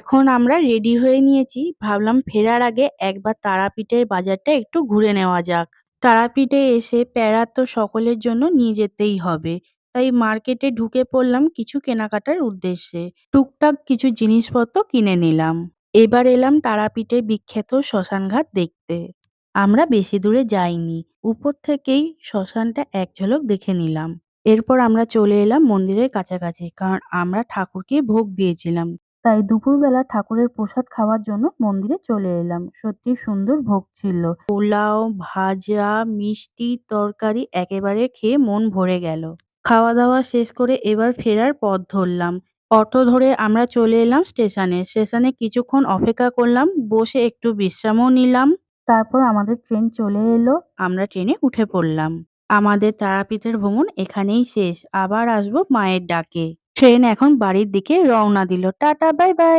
এখন আমরা রেডি হয়ে নিয়েছি। ভাবলাম ফেরার আগে একবার তারাপীঠের বাজারটা একটু ঘুরে নেওয়া যাক। তারাপীঠে এসে প্যারা তো সকলের জন্য নিয়ে যেতেই হবে। তাই মার্কেটে ঢুকে পড়লাম কিছু কেনাকাটার উদ্দেশ্যে। টুকটাক কিছু জিনিসপত্র কিনে নিলাম। এবার এলাম তারাপীঠে বিখ্যাত শ্মশানঘাট দেখতে। আমরা বেশি দূরে যাইনি। উপর থেকেই শ্মশানটা এক ঝলক দেখে নিলাম। এরপর আমরা চলে এলাম মন্দিরের কাছাকাছি, কারণ আমরা ঠাকুরকে ভোগ দিয়েছিলাম। তাই দুপুরবেলা ঠাকুরের প্রসাদ খাওয়ার জন্য মন্দিরে চলে এলাম। সত্যি সুন্দর ভোগ ছিল। পোলাও, ভাজা, মিষ্টি, তরকারি একেবারে খেয়ে মন ভরে গেল। খাওয়া দাওয়া শেষ করে এবার ফেরার পথ ধরলাম। অটো ধরে আমরা চলে এলাম স্টেশনে। স্টেশনে কিছুক্ষণ অপেক্ষা করলাম, বসে একটু বিশ্রামও নিলাম। তারপর আমাদের ট্রেন চলে এলো। আমরা ট্রেনে উঠে পড়লাম। আমাদের তারাপীঠের ভ্রমণ এখানেই শেষ। আবার আসব মায়ের ডাকে। ট্রেন এখন বাড়ির দিকে রওনা দিল। Tata bye bye.